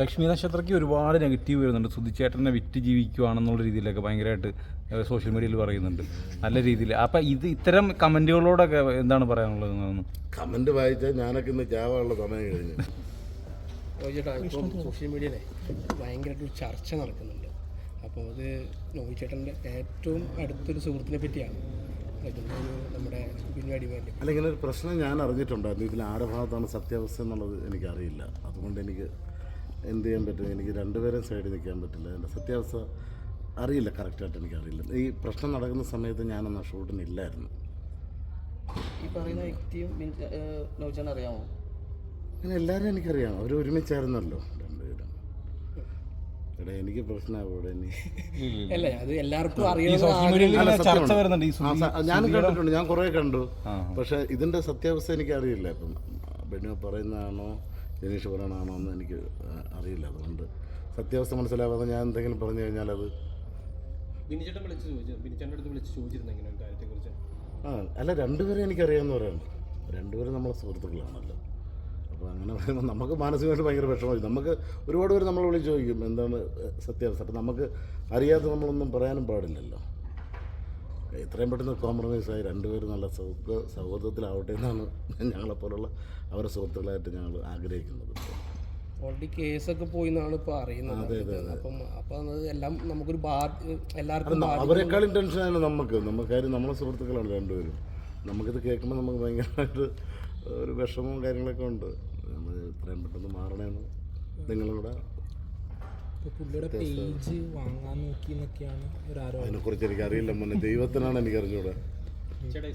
ലക്ഷ്മി നക്ഷത്രയ്ക്ക് ഒരുപാട് നെഗറ്റീവ് വരുന്നുണ്ട്. സുധിച്ചേട്ടനെ വിറ്റ് ജീവിക്കുവാണെന്നുള്ള രീതിയിലൊക്കെ ഭയങ്കരമായിട്ട് സോഷ്യൽ മീഡിയയിൽ പറയുന്നുണ്ട്. നല്ല രീതിയിൽ. അപ്പം ഇത് ഇത്തരം കമന്റുകളോടൊക്കെ എന്താണ് പറയാനുള്ളത് കമന്റ് കമന്റ് വായിച്ചാൽ ഞാനൊക്കെ ഇന്ന് ചാവാനുള്ള സമയം കഴിഞ്ഞു. ചേട്ടാ ഇപ്പം സോഷ്യൽ മീഡിയയിലെ ഭയങ്കരമായിട്ടൊരു ചർച്ച നടക്കുന്നുണ്ട്. അപ്പോൾ അത് നോയിച്ചേട്ടന്റെ ഏറ്റവും അടുത്തൊരു സുഹൃത്തിനെ പറ്റിയാണ്. അല്ലെങ്കിൽ നമ്മുടെ അല്ല ഇങ്ങനെ ഒരു പ്രശ്നം ഞാൻ അറിഞ്ഞിട്ടുണ്ടായിരുന്നു. ഇതിൽ ആരുടെ ഭാഗത്താണ് സത്യാവസ്ഥ എന്നുള്ളത് എനിക്കറിയില്ല. അതുകൊണ്ട് എനിക്ക് എന്ത് ചെയ്യാൻ പറ്റും? എനിക്ക് രണ്ടുപേരും സൈഡിൽ നിൽക്കാൻ പറ്റില്ല. എന്റെ സത്യാവസ്ഥ അറിയില്ല. കറക്റ്റായിട്ട് എനിക്കറിയില്ല ഈ പ്രശ്നം നടക്കുന്ന സമയത്ത് ഞാനന്ന് ഷൂട്ടിന് ഇല്ലായിരുന്നു. ഈ പറയുന്ന വ്യക്തിയും അറിയാമോ? അങ്ങനെ എല്ലാവരും എനിക്കറിയാം. അവർ ഒരുമിച്ചായിരുന്നല്ലോ രണ്ടുപേരും. എടാ എനിക്ക് ഇനി. അല്ല അത് എല്ലാവർക്കും ഞാനും കണ്ടിട്ടുണ്ട് ഞാൻ കുറേ കണ്ടു. പക്ഷെ ഇതിന്റെ സത്യാവസ്ഥ എനിക്ക് അറിയില്ല ഇപ്പം ബെന്നു പറയുന്നതാണോ? ജനീഷ് പറയണതാണോ എന്ന് എനിക്ക് അറിയില്ല. അതുകൊണ്ട് സത്യാവസ്ഥ മനസ്സിലാവാതെ ഞാൻ എന്തെങ്കിലും പറഞ്ഞു കഴിഞ്ഞാൽ അത് ബിനിച്ചേട്ടൻ വിളിച്ച് ചോദിച്ചു. ബിനിച്ചേട്ടന്റെ അടുത്ത് വിളിച്ച് ചോദിച്ചിരുന്നു ഇങ്ങനെ ഒരു കാര്യത്തെക്കുറിച്ച് ആ അല്ല രണ്ടുപേരും എനിക്കറിയാവുന്നവരാണ് രണ്ടുപേരും നമ്മളെ സുഹൃത്തുക്കളാണല്ലോ. അപ്പോൾ അങ്ങനെ പറയുമ്പോൾ നമുക്ക് മാനസികമായിട്ട് ഭയങ്കര വിഷമമായി. നമുക്ക് ഒരുപാട് പേര് നമ്മളെ വിളിച്ച് ചോദിക്കും എന്താണ് സത്യാവസ്ഥ? അപ്പം നമുക്ക് അറിയാതെ നമ്മളൊന്നും പറയാനും പാടില്ലല്ലോ. എത്രയും പെട്ടെന്ന് കോംപ്രമൈസ് ആയി. രണ്ടുപേരും നല്ല സൗഹൃദ സൗഹൃദത്തിലാവട്ടെ എന്നാണ് ഞങ്ങളെപ്പോലുള്ള അവരുടെ സുഹൃത്തുക്കളായിട്ട് ഞങ്ങൾ ആഗ്രഹിക്കുന്നത്. ഓൾറെഡി കേസൊക്കെ പോയി എന്നാണ് ഇപ്പോൾ അറിയുന്നത്. അപ്പം അപ്പം എല്ലാം നമുക്കൊരു ബാ എല്ലാവർക്കും അവരെക്കാൾ അവരെക്കാളും ടെൻഷനാണ് നമുക്ക്. നമുക്ക് കാര്യം നമ്മളെ സുഹൃത്തുക്കളാണ് രണ്ടുപേരും. നമുക്കിത് കേൾക്കുമ്പോൾ നമുക്ക് ഭയങ്കരമായിട്ട് ഒരു വിഷമവും കാര്യങ്ങളൊക്കെ ഉണ്ട്. നമ്മൾ എത്രയും പെട്ടെന്ന് മാറണമെന്ന് നിങ്ങളും കൂടെ പുള്ളിയുടെ പേജ് വാങ്ങാൻ നോക്കി എന്നൊക്കെയാണ് അതിനെക്കുറിച്ച് എനിക്ക് അറിയില്ല മുന്നേ ദൈവത്തിനാണ് എനിക്ക് അറിഞ്ഞൂടെ.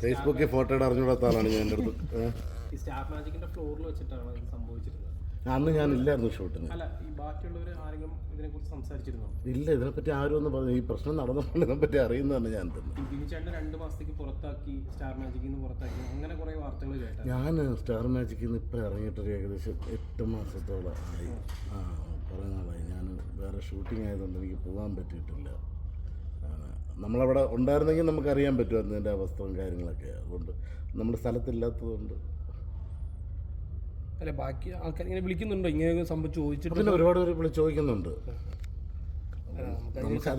ഫേസ്ബുക്കിൽ ഫോട്ടോയുടെ അറിഞ്ഞൂടാത്ത ആളാണ് ഞാൻ എന്റെ അടുത്ത്. ഈ സ്റ്റാർ മാജിക്കിന്റെ ഫ്ലോറിൽ വെച്ചിട്ടാണ് ഇത് സംഭവിച്ചിരുന്നത് അന്ന് ഞാൻ ഇല്ലായിരുന്നു ഷൂട്ടിന്. അല്ല ഈ ബാക്കിയുള്ളവർ ആരെങ്കിലും ഇതിനെക്കുറിച്ച് സംസാരിച്ചിരുന്നോ? ഇല്ല ഇതിനെപ്പറ്റി ആരും ഒന്നും പറഞ്ഞു ഈ പ്രശ്നം നടന്നപ്പോൾ ഇതിനെപ്പറ്റി അറിയുന്നതാണ് ഞാൻ തന്നെ. ഈ ബിനിച്ചേട്ടനെ രണ്ട് മാസത്തേക്ക് പുറത്താക്കി സ്റ്റാർ മാജിക്കിൽ നിന്ന് പുറത്താക്കി അങ്ങനെ കുറേ വാർത്തകൾ കേട്ടാ. ഞാൻ സ്റ്റാർ മാജിക്കിൽ നിന്ന് ഇപ്പം ഇറങ്ങിയിട്ടൊരു ഏകദേശം എട്ട് മാസത്തോളം ആയി. ആ കുറേ നാളായി. വേറെ ഷൂട്ടിംഗ് ആയതുകൊണ്ട് എനിക്ക് പോകാൻ പറ്റിയിട്ടില്ല. നമ്മളവിടെ ഉണ്ടായിരുന്നെങ്കിൽ നമുക്കറിയാൻ പറ്റുമായിരുന്നു എന്റെ അവസ്ഥയും കാര്യങ്ങളൊക്കെ. അതുകൊണ്ട് നമ്മൾ സ്ഥലത്തില്ലാത്തതുകൊണ്ട്. അല്ല ബാക്കി ആൾക്കാർ ഇങ്ങനെ വിളിക്കുന്നുണ്ടോ? ഇങ്ങനെ സംഭവം ചോദിച്ചിട്ട് പിന്നെ ഒരുപാട് പേര് വിളിച്ച് ചോദിക്കുന്നുണ്ട്. നമുക്ക്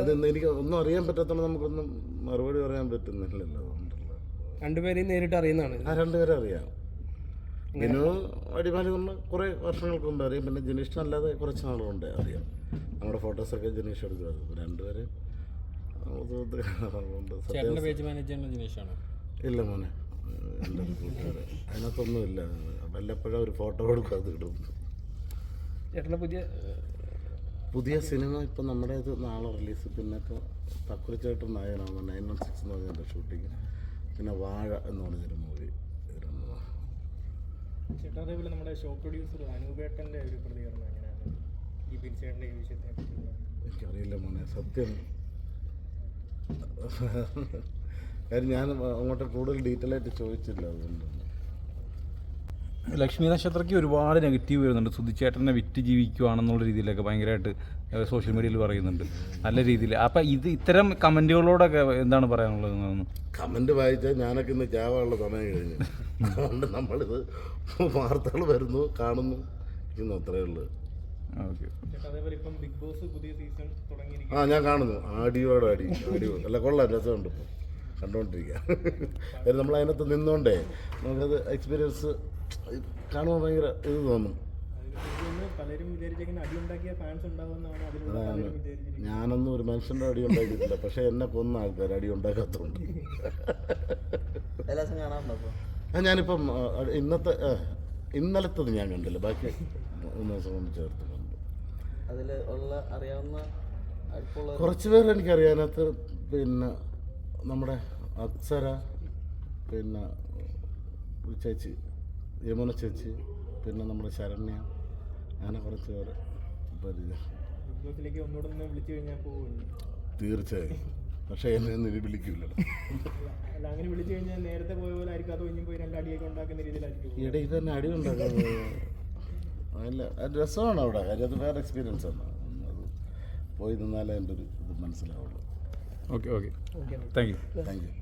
അത് എനിക്ക് ഒന്നും അറിയാൻ പറ്റാത്തതുകൊണ്ട് നമുക്കൊന്നും മറുപടി പറയാൻ പറ്റുന്നില്ലല്ലോ. അതുകൊണ്ടല്ല രണ്ടുപേരെയും നേരിട്ട് അറിയുന്നതാണ്. ആ രണ്ടുപേരെ അറിയാം. വിനു അടിമാലി നമ്മൾ കുറേ വർഷങ്ങൾക്ക് മുമ്പ് അറിയാം. പിന്നെ ജനീഷിനല്ലാതെ കുറച്ച് നാളുകൊണ്ട് അറിയാം. നമ്മുടെ ഫോട്ടോസൊക്കെ ജനീഷ് എടുക്കുമായിരുന്നു. രണ്ടുപേരെ ഇല്ല മോനെ. എന്റെ കൂട്ടുകാരെ. അതിനകത്തൊന്നുമില്ല വല്ലപ്പോഴും ഒരു ഫോട്ടോ കൊടുക്കും അത് ഇടും. ചേട്ടന്റെ പുതിയ പുതിയ സിനിമ ഇപ്പം നമ്മുടെ ഇത് നാളെ റിലീസ് പിന്നെ ഇപ്പോൾ തക്കുറിച്ചായിട്ട് നായനാണ് നയൻ വൺ സിക്സ് എന്ന് പറഞ്ഞതിന്റെ ഷൂട്ടിങ് പിന്നെ വാഴ എന്ന് പറഞ്ഞൊരു മൂവി ചേട്ടാ നമ്മുടെ ഷോ പ്രൊഡ്യൂസർ അനൂപേട്ടന്റെ ഒരു പ്രതികരണം എങ്ങനെയാണ്? ഈ ബിൻസേട്ടന്റെ ഈ വിഷയത്തെ പറ്റിയുള്ള എനിക്കറിയില്ല മോനെ സത്യം. കാര്യം ഞാൻ അങ്ങോട്ട് കൂടുതൽ ഡീറ്റെയിൽ ആയിട്ട് ചോദിച്ചില്ല അതുകൊണ്ട്. ലക്ഷ്മി നക്ഷത്രയ്ക്ക് ഒരുപാട് നെഗറ്റീവ് വരുന്നുണ്ട്. സുധിച്ചേട്ടനെ വിറ്റ് ജീവിക്കുവാണെന്നുള്ള രീതിയിലൊക്കെ ഭയങ്കരമായിട്ട് സോഷ്യൽ മീഡിയയിൽ പറയുന്നുണ്ട്. നല്ല രീതിയിൽ. അപ്പം ഇത് ഇത്തരം കമന്റുകളോടൊക്കെ എന്താണ് പറയാനുള്ളത് കമന്റ് വായിച്ചാൽ ഞാനൊക്കെ ഇന്ന് ചാവാനുള്ള സമയം കഴിഞ്ഞു. അതുകൊണ്ട് നമ്മളിത് വാർത്തകൾ വരുന്നു കാണുന്നു ഇന്ന് അത്രയേ ഉള്ളൂ. ആ ഞാൻ കാണുന്നു. ആടിയോട് ആടി ആടിയോ അല്ല കൊള്ളാം രസമുണ്ട് ഇപ്പോൾ കണ്ടുകൊണ്ടിരിക്കുക നമ്മൾ അതിനകത്ത് നിന്നുകൊണ്ടേ നമുക്കത് എക്സ്പീരിയൻസ് കാണുമ്പോൾ ഭയങ്കര ഇത് തോന്നും. പലരും വിചാരിച്ചേക്കുന്ന അടി ഉണ്ടാക്കിയ ഫാൻസ് ഉണ്ടാവുമെന്നാണ് വിചാരിച്ചിരിക്കുന്നത്. ഞാനൊന്നും ഒരു മനുഷ്യന്റെ അടി ഉണ്ടാക്കിയിട്ടില്ല. പക്ഷെ എന്നെ കൊന്ന ആൾക്കാർ അടി ഉണ്ടാക്കാത്തതുകൊണ്ട്. എല്ലാ ദിവസം കാണാറുണ്ടോ ഞാനിപ്പം ഇന്നത്തെ ഇന്നലത്തെ ഇന്നലത്തത് ഞാൻ കണ്ടില്ല. ബാക്കി മൂന്ന് ദിവസം കൊണ്ട് ചേർത്ത് കണ്ടു. അതിൽ ഉള്ള അറിയാവുന്ന കുറച്ച് പേര് എനിക്കറിയാനകത്ത് പിന്നെ നമ്മുടെ അക്സര പിന്നെ ചേച്ചി. യമുന ചേച്ചി പിന്നെ നമ്മുടെ ശരണ്യ അങ്ങനെ കുറച്ച് പേര് പരിചയം ബിഗ് ഒന്ന് വിളിച്ചു കഴിഞ്ഞാൽ പോകുന്നു തീർച്ചയായും. പക്ഷേ എന്നെ ഒന്നും ഇനി വിളിക്കില്ല അല്ല അങ്ങനെ വിളിച്ചു കഴിഞ്ഞാൽ നേരത്തെ പോയ പോലെ ആയിരിക്കും. അത് കഴിഞ്ഞ് പോയി രണ്ട് അടിയൊക്കെ ഉണ്ടാക്കുന്ന രീതിയിലായിരിക്കും. ഇടയിൽ തന്നെ അടി ഉണ്ടാക്കുന്നത് അല്ല അത് രസമാണ് അവിടെ. കാര്യം അത് വേറെ എക്സ്പീരിയൻസ് ആണ്. അത് പോയി നിന്നാലേ എന്റെ ഒരു ഇത് മനസ്സിലാവുള്ളൂ. Okay okay thank you thank you